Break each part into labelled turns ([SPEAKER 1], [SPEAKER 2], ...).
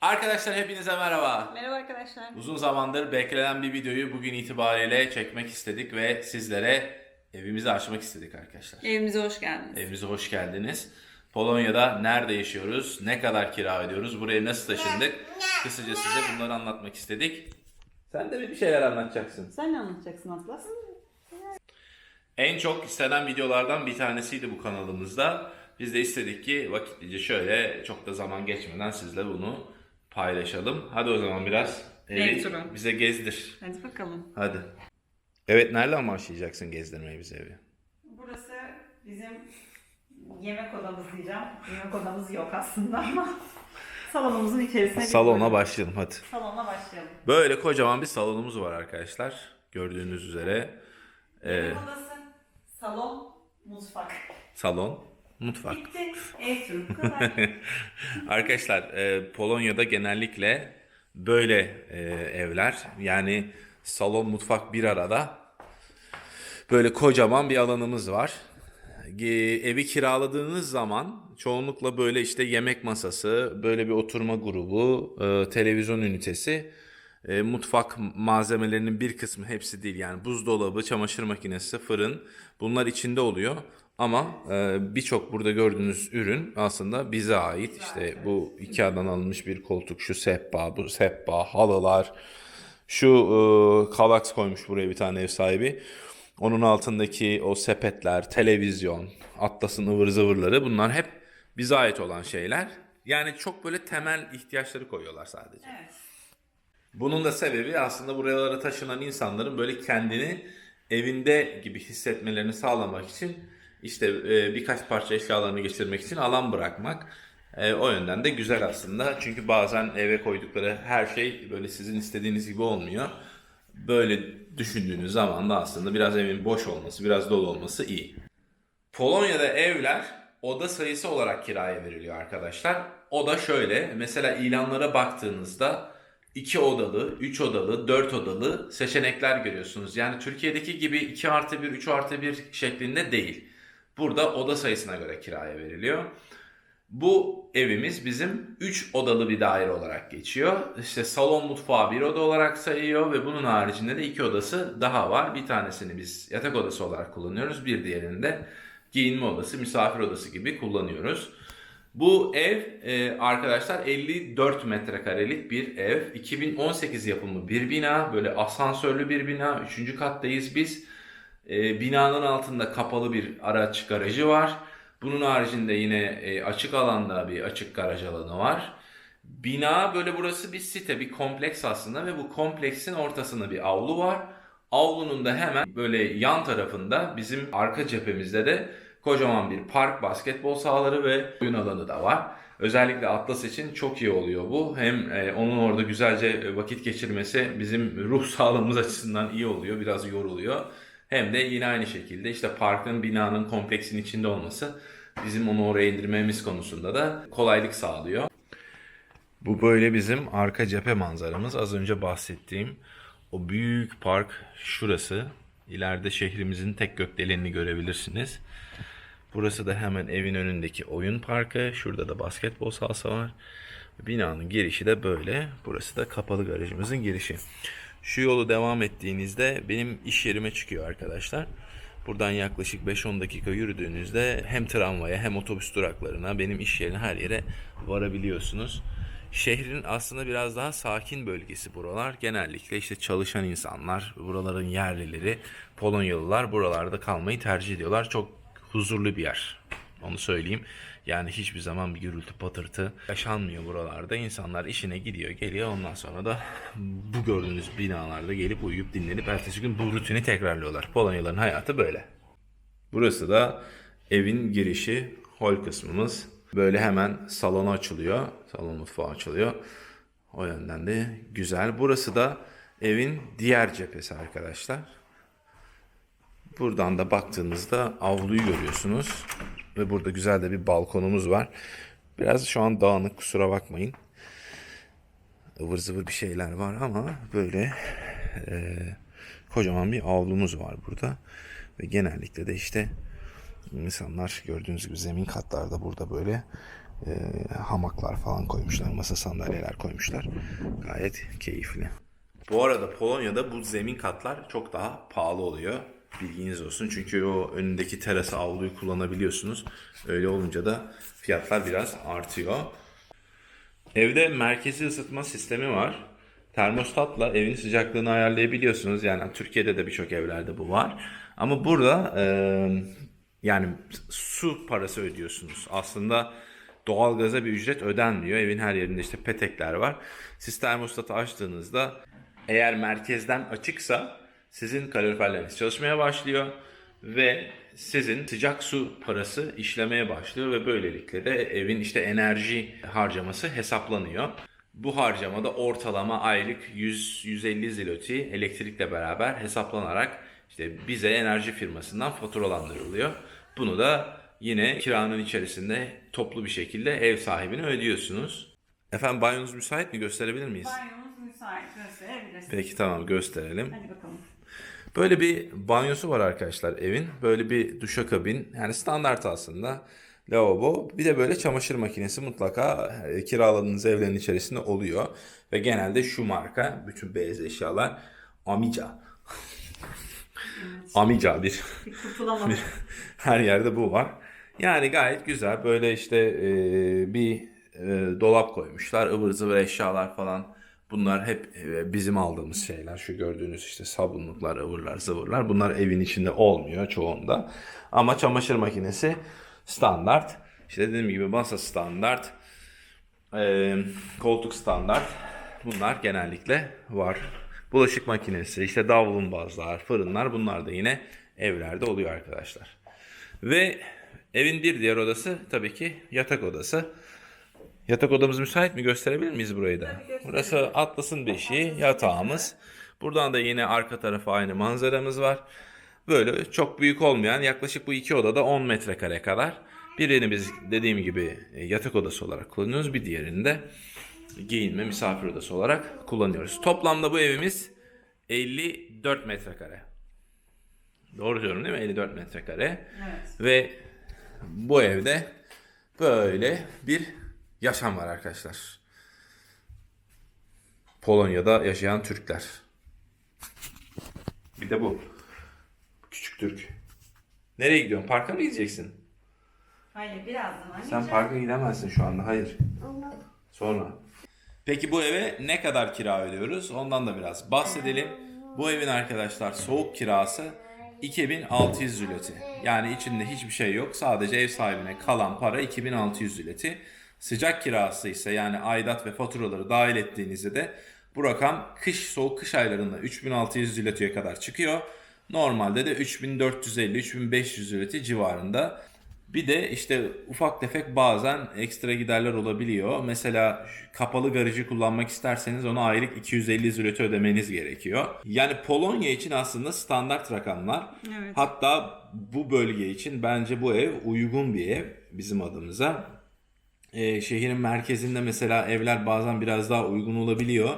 [SPEAKER 1] Arkadaşlar hepinize merhaba.
[SPEAKER 2] Merhaba arkadaşlar.
[SPEAKER 1] Uzun zamandır beklenen bir videoyu bugün itibariyle çekmek istedik ve sizlere evimizi açmak istedik arkadaşlar.
[SPEAKER 2] Evimize hoş geldiniz.
[SPEAKER 1] Evimize hoş geldiniz. Polonya'da nerede yaşıyoruz, ne kadar kira ödüyoruz, buraya nasıl taşındık? Kısaca size bunları anlatmak istedik. Sen de bir şeyler anlatacaksın?
[SPEAKER 2] Sen ne anlatacaksın Atlas?
[SPEAKER 1] En çok istenen videolardan bir tanesiydi bu kanalımızda. Biz de istedik ki vakitlice şöyle çok da zaman geçmeden sizle bunu paylaşalım. Hadi o zaman biraz evi
[SPEAKER 2] Ev turu.
[SPEAKER 1] bize gezdir.
[SPEAKER 2] Hadi bakalım.
[SPEAKER 1] Hadi. Evet nereden başlayacaksın gezdirmeye bize evi?
[SPEAKER 2] Burası bizim yemek odamız diyeceğim. Yemek odamız yok aslında ama salonumuzun içerisine bir
[SPEAKER 1] Salona
[SPEAKER 2] bölüm.
[SPEAKER 1] başlayalım hadi.
[SPEAKER 2] Salona başlayalım.
[SPEAKER 1] Böyle kocaman bir salonumuz var arkadaşlar. Gördüğünüz üzere. Ee,
[SPEAKER 2] Yemek odası, salon, mutfak.
[SPEAKER 1] salon, mutfak.
[SPEAKER 2] Bitti. Ev turu.
[SPEAKER 1] Arkadaşlar e, Polonya'da genellikle böyle e, evler yani salon mutfak bir arada böyle kocaman bir alanımız var. Ge- Evi kiraladığınız zaman çoğunlukla böyle işte yemek masası, böyle bir oturma grubu, e, televizyon ünitesi, e, mutfak malzemelerinin bir kısmı hepsi değil yani buzdolabı, çamaşır makinesi, fırın bunlar içinde oluyor. Ama e, birçok burada gördüğünüz ürün aslında bize ait. İşte bu Ikea'dan alınmış bir koltuk, şu sehpa, bu sehpa, halılar, şu e, Kavax koymuş buraya bir tane ev sahibi. Onun altındaki o sepetler, televizyon, Atlas'ın ıvır zıvırları bunlar hep bize ait olan şeyler. Yani çok böyle temel ihtiyaçları koyuyorlar sadece.
[SPEAKER 2] evet.
[SPEAKER 1] Bunun da sebebi aslında buralara taşınan insanların böyle kendini evinde gibi hissetmelerini sağlamak için işte e, birkaç parça eşyalarını geçirmek için alan bırakmak. E, o yönden de güzel aslında. Çünkü bazen eve koydukları her şey böyle sizin istediğiniz gibi olmuyor. Böyle düşündüğünüz zaman da aslında biraz evin boş olması, biraz dolu olması iyi. Polonya'da evler oda sayısı olarak kiraya veriliyor arkadaşlar. O da şöyle mesela ilanlara baktığınızda 2 odalı, 3 odalı, 4 odalı seçenekler görüyorsunuz. Yani Türkiye'deki gibi 2 artı 1, 3 artı 1 şeklinde değil. Burada oda sayısına göre kiraya veriliyor. Bu evimiz bizim 3 odalı bir daire olarak geçiyor. İşte salon mutfağı bir oda olarak sayıyor ve bunun haricinde de iki odası daha var. Bir tanesini biz yatak odası olarak kullanıyoruz. Bir diğerini de giyinme odası, misafir odası gibi kullanıyoruz. Bu ev e, arkadaşlar 54 metrekarelik bir ev. 2018 yapımı bir bina. Böyle asansörlü bir bina. Üçüncü kattayız biz. E, binanın altında kapalı bir araç garajı var. Bunun haricinde yine e, açık alanda bir açık garaj alanı var. Bina böyle burası bir site, bir kompleks aslında ve bu kompleksin ortasında bir avlu var. Avlunun da hemen böyle yan tarafında bizim arka cephemizde de kocaman bir park, basketbol sahaları ve oyun alanı da var. Özellikle Atlas için çok iyi oluyor bu. Hem e, onun orada güzelce vakit geçirmesi bizim ruh sağlığımız açısından iyi oluyor, biraz yoruluyor. Hem de yine aynı şekilde işte parkın, binanın, kompleksin içinde olması bizim onu oraya indirmemiz konusunda da kolaylık sağlıyor. Bu böyle bizim arka cephe manzaramız. Az önce bahsettiğim o büyük park şurası. İleride şehrimizin tek gökdelenini görebilirsiniz. Burası da hemen evin önündeki oyun parkı. Şurada da basketbol sahası var. Binanın girişi de böyle. Burası da kapalı garajımızın girişi. Şu yolu devam ettiğinizde benim iş yerime çıkıyor arkadaşlar. Buradan yaklaşık 5-10 dakika yürüdüğünüzde hem tramvaya hem otobüs duraklarına benim iş yerine her yere varabiliyorsunuz. Şehrin aslında biraz daha sakin bölgesi buralar. Genellikle işte çalışan insanlar, buraların yerlileri, Polonyalılar buralarda kalmayı tercih ediyorlar. Çok huzurlu bir yer. Onu söyleyeyim. Yani hiçbir zaman bir gürültü patırtı yaşanmıyor buralarda. İnsanlar işine gidiyor geliyor ondan sonra da bu gördüğünüz binalarda gelip uyuyup dinlenip ertesi gün bu rutini tekrarlıyorlar. Polonyalıların hayatı böyle. Burası da evin girişi, hol kısmımız. Böyle hemen salona açılıyor. Salon mutfağı açılıyor. O yönden de güzel. Burası da evin diğer cephesi arkadaşlar. Buradan da baktığınızda avluyu görüyorsunuz. Ve burada güzel de bir balkonumuz var. Biraz şu an dağınık kusura bakmayın. ıvır zıvır bir şeyler var ama böyle e, kocaman bir avlumuz var burada. Ve genellikle de işte insanlar gördüğünüz gibi zemin katlarda burada böyle e, hamaklar falan koymuşlar. Masa sandalyeler koymuşlar. Gayet keyifli. Bu arada Polonya'da bu zemin katlar çok daha pahalı oluyor. Bilginiz olsun. Çünkü o önündeki terası avluyu kullanabiliyorsunuz. Öyle olunca da fiyatlar biraz artıyor. Evde merkezi ısıtma sistemi var. Termostatla evin sıcaklığını ayarlayabiliyorsunuz. Yani Türkiye'de de birçok evlerde bu var. Ama burada e, yani su parası ödüyorsunuz. Aslında doğalgaza bir ücret ödenmiyor. Evin her yerinde işte petekler var. Siz termostatı açtığınızda eğer merkezden açıksa sizin kaloriferleriniz çalışmaya başlıyor ve sizin sıcak su parası işlemeye başlıyor ve böylelikle de evin işte enerji harcaması hesaplanıyor. Bu harcamada ortalama aylık 100-150 ziloti elektrikle beraber hesaplanarak işte bize enerji firmasından faturalandırılıyor. Bunu da yine kiranın içerisinde toplu bir şekilde ev sahibine ödüyorsunuz. Efendim banyonuz müsait mi? Gösterebilir miyiz?
[SPEAKER 2] Banyomuz müsait gösterebilirsin.
[SPEAKER 1] Peki tamam gösterelim.
[SPEAKER 2] Hadi bakalım.
[SPEAKER 1] Böyle bir banyosu var arkadaşlar evin. Böyle bir duşakabin. Yani standart aslında. Lavabo. Bir de böyle çamaşır makinesi mutlaka e, kiraladığınız evlerin içerisinde oluyor. Ve genelde şu marka bütün beyaz eşyalar Amica. Amica bir.
[SPEAKER 2] Bir.
[SPEAKER 1] Her yerde bu var. Yani gayet güzel. Böyle işte e, bir e, dolap koymuşlar. ıvır zıvır eşyalar falan. Bunlar hep e, bizim aldığımız şeyler. Şu gördüğünüz işte sabunluklar, ıvırlar, zıvırlar. Bunlar evin içinde olmuyor çoğunda. Ama çamaşır makinesi standart. İşte dediğim gibi masa standart. e, koltuk standart. Bunlar genellikle var. Bulaşık makinesi, işte davlumbazlar, fırınlar bunlar da yine evlerde oluyor arkadaşlar. Ve evin bir diğer odası tabii ki yatak odası. Yatak odamız müsait mi? Gösterebilir miyiz burayı da? Burası Atlas'ın beşiği, yatağımız. Buradan da yine arka tarafı aynı manzaramız var. Böyle çok büyük olmayan yaklaşık bu iki odada 10 metrekare kadar. Birini biz dediğim gibi e, yatak odası olarak kullanıyoruz. Bir diğerini de giyinme misafir odası olarak kullanıyoruz. Toplamda bu evimiz 54 metrekare. Doğru diyorum değil mi? 54 metrekare.
[SPEAKER 2] Evet.
[SPEAKER 1] Ve bu evde böyle bir yaşam var arkadaşlar. Polonya'da yaşayan Türkler. Bir de bu. Küçük Türk. Nereye gidiyorsun? Parka mı gideceksin?
[SPEAKER 2] Hayır birazdan anneciğim.
[SPEAKER 1] Sen parka gidemezsin şu anda. Hayır. Sonra. Peki bu eve ne kadar kira ödüyoruz? Ondan da biraz bahsedelim. Bu evin arkadaşlar soğuk kirası 2600 zületi. Yani içinde hiçbir şey yok. Sadece ev sahibine kalan para 2600 zületi. Sıcak kirası ise yani aidat ve faturaları dahil ettiğinizde de bu rakam kış soğuk kış aylarında 3600 zületiye kadar çıkıyor. Normalde de 3450-3500 zületi civarında. Bir de işte ufak tefek bazen ekstra giderler olabiliyor. Mesela kapalı garajı kullanmak isterseniz ona aylık 250 zloty ödemeniz gerekiyor. Yani Polonya için aslında standart rakamlar.
[SPEAKER 2] Evet.
[SPEAKER 1] Hatta bu bölge için bence bu ev uygun bir ev bizim adımıza. Ee, şehrin merkezinde mesela evler bazen biraz daha uygun olabiliyor.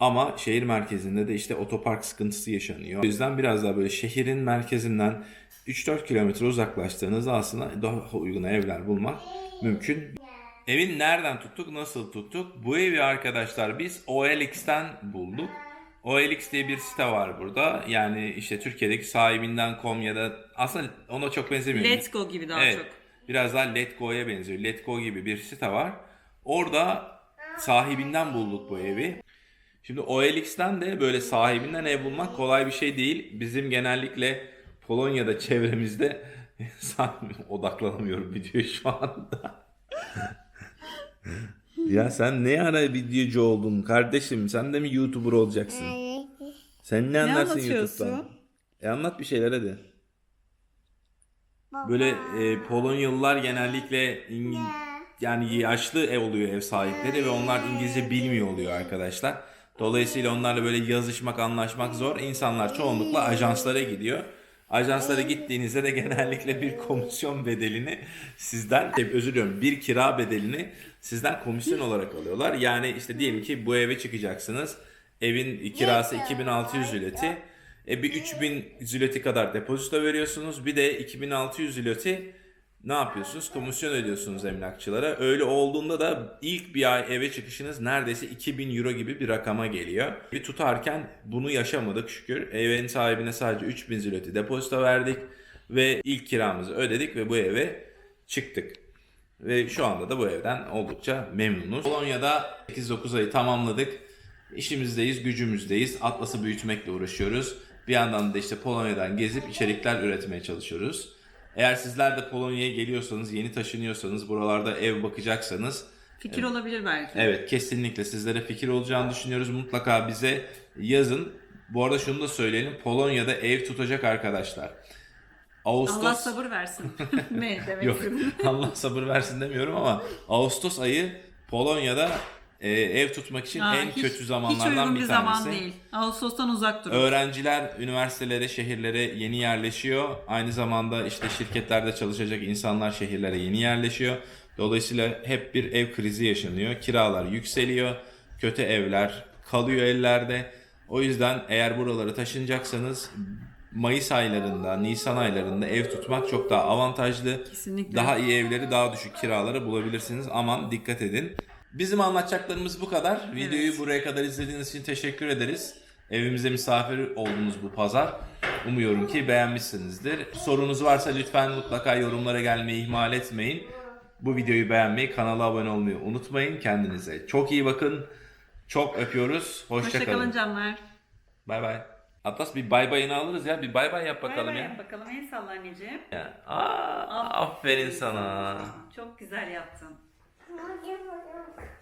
[SPEAKER 1] Ama şehir merkezinde de işte otopark sıkıntısı yaşanıyor. O yüzden biraz daha böyle şehrin merkezinden 3-4 kilometre uzaklaştığınızda aslında daha uygun evler bulmak mümkün. Evin nereden tuttuk, nasıl tuttuk? Bu evi arkadaşlar biz OLX'ten bulduk. OLX diye bir site var burada. Yani işte Türkiye'deki sahibinden.com ya da aslında ona çok benzemiyor.
[SPEAKER 2] Let's go gibi daha
[SPEAKER 1] Evet.
[SPEAKER 2] çok.
[SPEAKER 1] Biraz daha Let Go'ya benziyor. Let Go gibi bir site var. Orada sahibinden bulduk bu evi. Şimdi OLX'ten de böyle sahibinden ev bulmak kolay bir şey değil. Bizim genellikle Polonya'da çevremizde odaklanamıyorum video şu anda. ya sen ne ara videocu oldun kardeşim? Sen de mi YouTuber olacaksın? Sen ne anlarsın
[SPEAKER 2] anlatıyorsun?
[SPEAKER 1] YouTube'dan? E anlat bir şeyler hadi. Böyle e, Polonyalılar genellikle İng- yani yaşlı ev oluyor ev sahipleri ve onlar İngilizce bilmiyor oluyor arkadaşlar. Dolayısıyla onlarla böyle yazışmak, anlaşmak zor. İnsanlar çoğunlukla ajanslara gidiyor. Ajanslara gittiğinizde de genellikle bir komisyon bedelini sizden, e, özür diliyorum, bir kira bedelini sizden komisyon olarak alıyorlar. Yani işte diyelim ki bu eve çıkacaksınız. Evin kirası 2600 zületi. E bir 3000 zületi kadar depozito veriyorsunuz. Bir de 2600 zületi ne yapıyorsunuz? Komisyon ödüyorsunuz emlakçılara. Öyle olduğunda da ilk bir ay eve çıkışınız neredeyse 2000 euro gibi bir rakama geliyor. Bir tutarken bunu yaşamadık şükür. Evin sahibine sadece 3000 zloty depozito verdik ve ilk kiramızı ödedik ve bu eve çıktık. Ve şu anda da bu evden oldukça memnunuz. Polonya'da 8-9 ayı tamamladık. İşimizdeyiz, gücümüzdeyiz. Atlas'ı büyütmekle uğraşıyoruz. Bir yandan da işte Polonya'dan gezip içerikler üretmeye çalışıyoruz. Eğer sizler de Polonya'ya geliyorsanız, yeni taşınıyorsanız, buralarda ev bakacaksanız
[SPEAKER 2] Fikir olabilir belki.
[SPEAKER 1] Evet kesinlikle sizlere fikir olacağını düşünüyoruz. Mutlaka bize yazın. Bu arada şunu da söyleyelim. Polonya'da ev tutacak arkadaşlar. Ağustos...
[SPEAKER 2] Allah sabır versin. ne demek
[SPEAKER 1] Yok? Allah sabır versin demiyorum ama Ağustos ayı Polonya'da e, ev tutmak için
[SPEAKER 2] Aa,
[SPEAKER 1] en
[SPEAKER 2] hiç-
[SPEAKER 1] kötü
[SPEAKER 2] Hiç
[SPEAKER 1] zamanlardan
[SPEAKER 2] uygun
[SPEAKER 1] bir
[SPEAKER 2] bir
[SPEAKER 1] tanesi.
[SPEAKER 2] zaman değil. Ağustos'tan uzak durun.
[SPEAKER 1] Öğrenciler üniversitelere, şehirlere yeni yerleşiyor. Aynı zamanda işte şirketlerde çalışacak insanlar şehirlere yeni yerleşiyor. Dolayısıyla hep bir ev krizi yaşanıyor. Kiralar yükseliyor. Kötü evler kalıyor ellerde. O yüzden eğer buralara taşınacaksanız Mayıs aylarında, Nisan aylarında ev tutmak çok daha avantajlı.
[SPEAKER 2] Kesinlikle.
[SPEAKER 1] Daha iyi evleri, daha düşük kiraları bulabilirsiniz. Aman dikkat edin. Bizim anlatacaklarımız bu kadar. Videoyu buraya kadar izlediğiniz için teşekkür ederiz. Evimize misafir oldunuz bu pazar. Umuyorum ki beğenmişsinizdir. Sorunuz varsa lütfen mutlaka yorumlara gelmeyi ihmal etmeyin. Bu videoyu beğenmeyi, kanala abone olmayı unutmayın. Kendinize çok iyi bakın. Çok öpüyoruz. Hoşça
[SPEAKER 2] Hoşçakalın
[SPEAKER 1] kalın.
[SPEAKER 2] canlar.
[SPEAKER 1] Bay bay. Atlas bir bay bayını alırız ya. Bir bay bay yap
[SPEAKER 2] Bay
[SPEAKER 1] bakalım
[SPEAKER 2] bay
[SPEAKER 1] ya.
[SPEAKER 2] yap bakalım. El salla anneciğim.
[SPEAKER 1] ya. Aa, aferin sana.
[SPEAKER 2] Çok güzel yaptın.
[SPEAKER 3] Hadi bakalım.